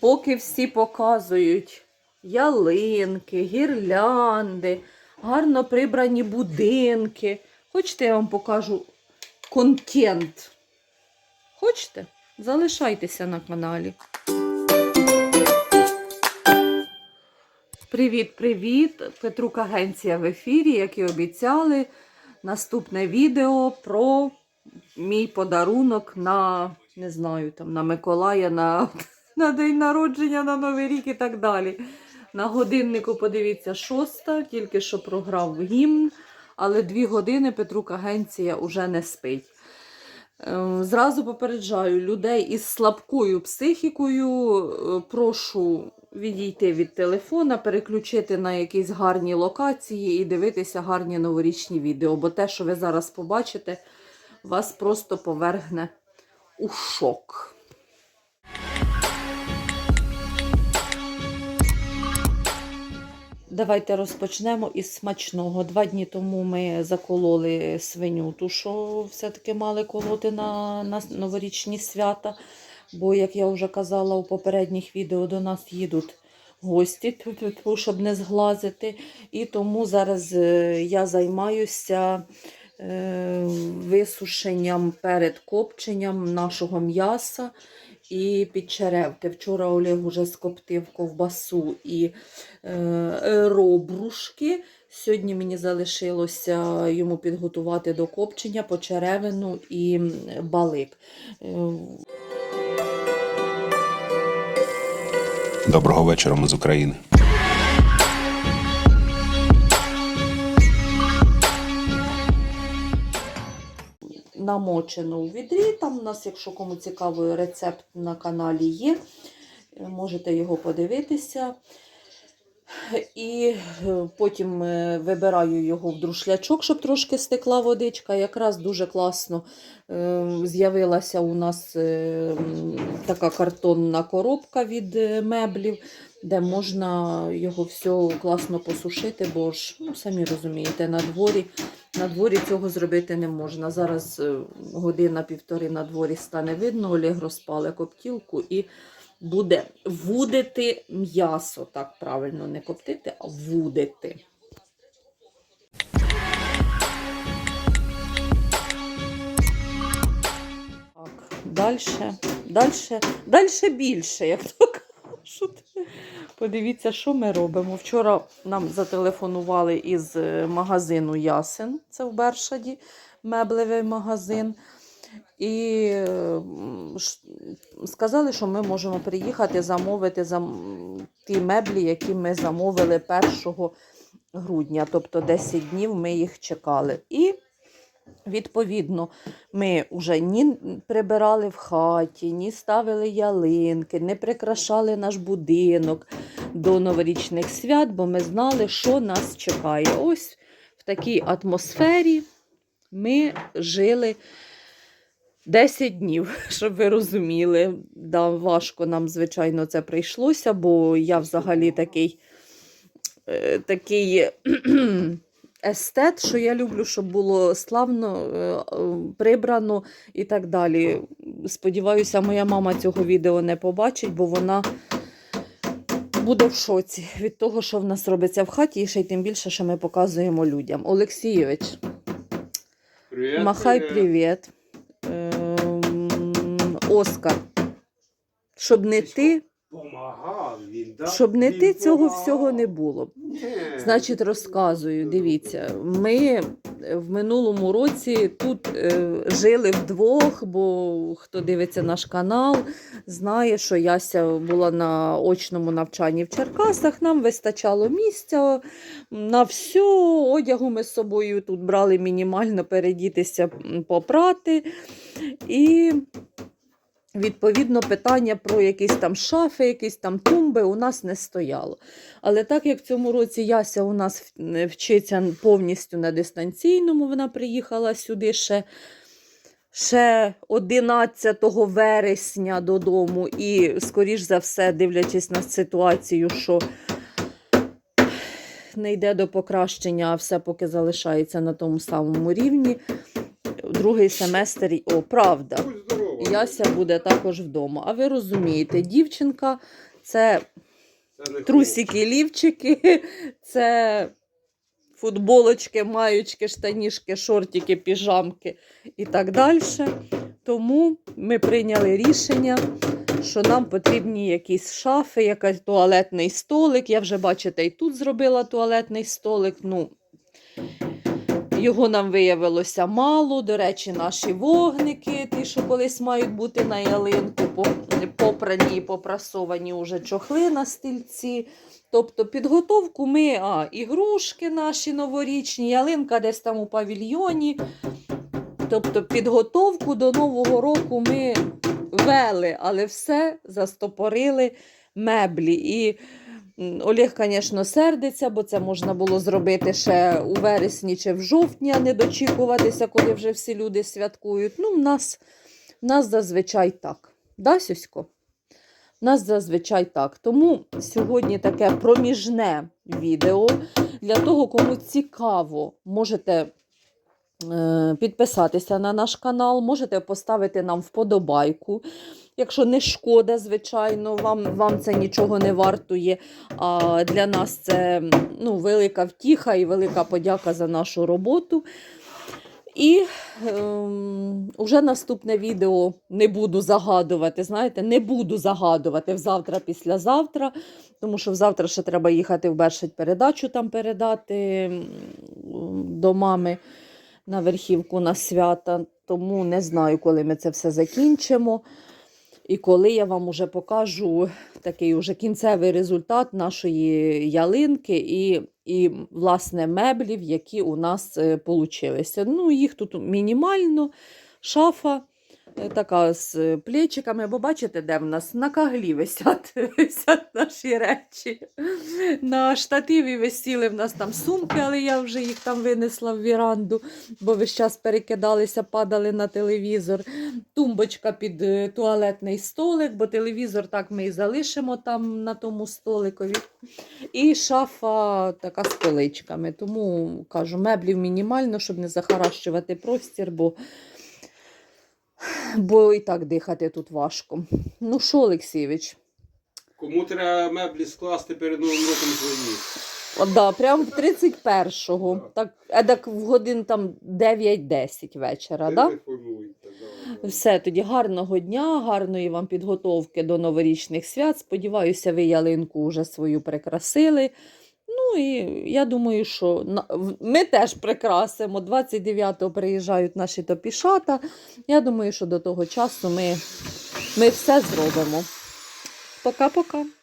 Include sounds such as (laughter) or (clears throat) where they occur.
Поки всі показують ялинки, гірлянди, гарно прибрані будинки. Хочете, я вам покажу контент? Хочете? Залишайтеся на каналі. Привіт, привіт! Петрук Агенція в ефірі, як і обіцяли. Наступне відео про мій подарунок на, не знаю, там, на Миколая, на, на день народження, на Новий рік і так далі. На годиннику, подивіться, шоста, тільки що програв гімн, але дві години Петрук Агенція уже не спить. Е, Зразу попереджаю людей із слабкою психікою. е, Прошу відійти від телефона, переключити на якісь гарні локації і дивитися гарні новорічні відео. Бо те, що ви зараз побачите, вас просто повергне у шок. Давайте розпочнемо із смачного. Два дні тому ми закололи свиню, ту, що все-таки мали колоти на, на новорічні свята. Бо, як я вже казала у попередніх відео, до нас їдуть гості, (laughs) щоб не зглазити. І тому зараз е, я займаюся е, висушенням перед копченням нашого м'яса і підчеревки. Вчора Олег уже скоптив ковбасу і е, робрушки. Сьогодні мені залишилося йому підготувати до копчення почеревину і балик. Е, Доброго вечора, ми з України. Намочено у відрі. Там у нас, якщо кому цікаво, рецепт на каналі є. Е, Можете його подивитися. І е, потім е, вибираю його в друшлячок, щоб трошки стекла водичка. Якраз дуже класно з'явилася у нас така картонна коробка від меблів, де можна його все класно посушити, бо ж, ну, самі розумієте, на дворі на дворі цього зробити не можна. Зараз е, година-півтори на дворі стане видно, Олег розпале коптілку і буде вудити м'ясо. Так правильно, не коптити, а вудити. Так, далі, далі, далі більше, як то кажуть. Подивіться, що ми робимо. Вчора нам зателефонували із е, магазину Ясен, це в Бершаді, меблевий магазин. І сказали, що ми можемо приїхати замовити зам... ті меблі, які ми замовили 1 грудня, тобто 10 днів ми їх чекали. І Відповідно, ми вже ні прибирали в хаті, ні ставили ялинки, не прикрашали наш будинок до новорічних свят, бо ми знали, що нас чекає. Ось в такій атмосфері ми жили 10 днів, (laughs) щоб ви розуміли. Да, важко нам, звичайно, це прийшлося, бо я взагалі такий, е, такий (clears throat) естет, що я люблю, щоб було славно е, прибрано і так далі. Сподіваюся, моя мама цього відео не побачить, бо вона буде в шоці від того, що в нас робиться в хаті, і ще й тим більше, що ми показуємо людям. Олексійович, Привет, махай привіт. Ем, Оскар. Щоб не ти, Помагав він, да? щоб не ти, цього всього не було. Значить, розказую, дивіться, ми в минулому році тут е, жили вдвох, бо хто дивиться наш канал, знає, що Яся була на очному навчанні в Черкасах. Нам вистачало місця на все. Одягу ми з собою тут брали мінімально передітися, попрати. І Відповідно, питання про якісь там шафи, якісь там тумби у нас не стояло. Але так як в цьому році Яся у нас вчиться повністю на дистанційному, вона приїхала сюди ще, ще 11 вересня додому, і, скоріш за все, дивлячись на ситуацію, що не йде до покращення, а все поки залишається на тому самому рівні. Другий семестр, о, правда. Яся буде також вдома. А ви розумієте, дівчинка це Це трусики, лівчики, (laughs) це футболочки, маючки, штанішки, шортики, піжамки і так далі. Тому ми прийняли рішення, що нам потрібні якісь шафи, якийсь туалетний столик. Я вже, бачите, і тут зробила туалетний столик. Ну, його нам виявилося мало. До речі, наші вогники, ті, що колись мають бути на ялинку, попрані і попрасовані уже чохли на стільці. Тобто підготовку ми, а, ігрушки наші новорічні, ялинка десь там у павільйоні. Тобто підготовку до Нового року ми вели, але все застопорили меблі. І Олег, звісно, сердиться, бо це можна було зробити ще у вересні чи в жовтні, а не дочікуватися, коли вже всі люди святкують. Ну, в нас, в нас зазвичай так. Да, Сюсько? В нас зазвичай так. Тому сьогодні таке проміжне відео. Для того, кому цікаво, можете підписатися на наш канал, можете поставити нам вподобайку. Якщо не шкода, звичайно, вам, вам це нічого не вартує. А для нас це ну, велика втіха і велика подяка за нашу роботу. І ем, уже наступне відео не буду загадувати. Знаєте, не буду загадувати завтра, післязавтра, тому що завтра ще треба їхати в Бершить передачу там передати до мами на верхівку на свята. Тому не знаю, коли ми це все закінчимо. І коли я вам уже покажу такий уже кінцевий результат нашої ялинки і, і власне, меблів, які у нас вийшли. Ну, їх тут мінімально, шафа е, така з е, плечиками, бо бачите, де в нас на каглі (laughs) висять, висять наші речі. На штативі висіли в нас там сумки, але я вже їх там винесла в віранду, бо весь час перекидалися, падали на телевізор. Тумбочка під е, туалетний столик, бо телевізор так ми і залишимо там на тому столикові. І шафа така з поличками. Тому кажу, меблів мінімально, щоб не захаращувати простір, бо, бо і так дихати тут важко. Ну що, Олексійович? Кому треба меблі скласти перед Новим роком свої? От, да, прям 31-го. Так, едак в годин там 9-10 вечора. Да. Все, тоді гарного дня, гарної вам підготовки до новорічних свят. Сподіваюся, ви ялинку вже свою прикрасили. Ну і я думаю, що ми теж прикрасимо. 29-го приїжджають наші топішата. Я думаю, що до того часу ми, ми все зробимо. Пока-пока.